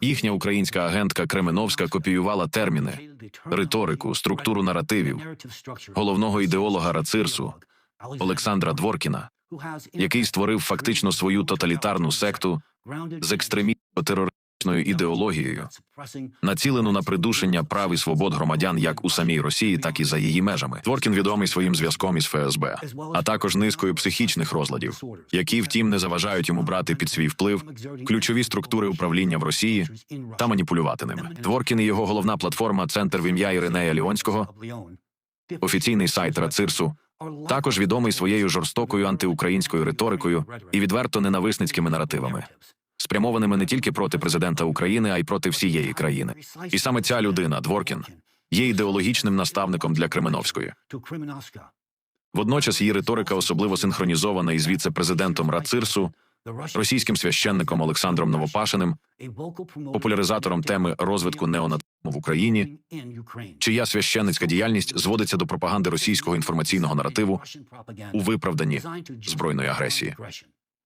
Їхня українська агентка Кременовська копіювала терміни, риторику, структуру наративів головного ідеолога Рацирсу Олександра Дворкіна, який створив фактично свою тоталітарну секту з екстремістсько-терористичною ідеологією, націлену на придушення прав і свобод громадян як у самій Росії, так і за її межами. Дворкін відомий своїм зв'язком із ФСБ, а також низкою психічних розладів, які, втім, не заважають йому брати під свій вплив ключові структури управління в Росії та маніпулювати ними. Дворкін і його головна платформа Центр в ім'я Іринея Ліонського, офіційний сайт Рацирсу, також відомий своєю жорстокою антиукраїнською риторикою і відверто ненависницькими наративами, спрямованими не тільки проти президента України, а й проти всієї країни. І саме ця людина, Дворкін, є ідеологічним наставником для Кременовської. Водночас її риторика особливо синхронізована із віце-президентом Рацирсу, російським священником Олександром Новопашиним, популяризатором теми розвитку неонацизму в Україні, чия священницька діяльність зводиться до пропаганди російського інформаційного наративу у виправданні збройної агресії.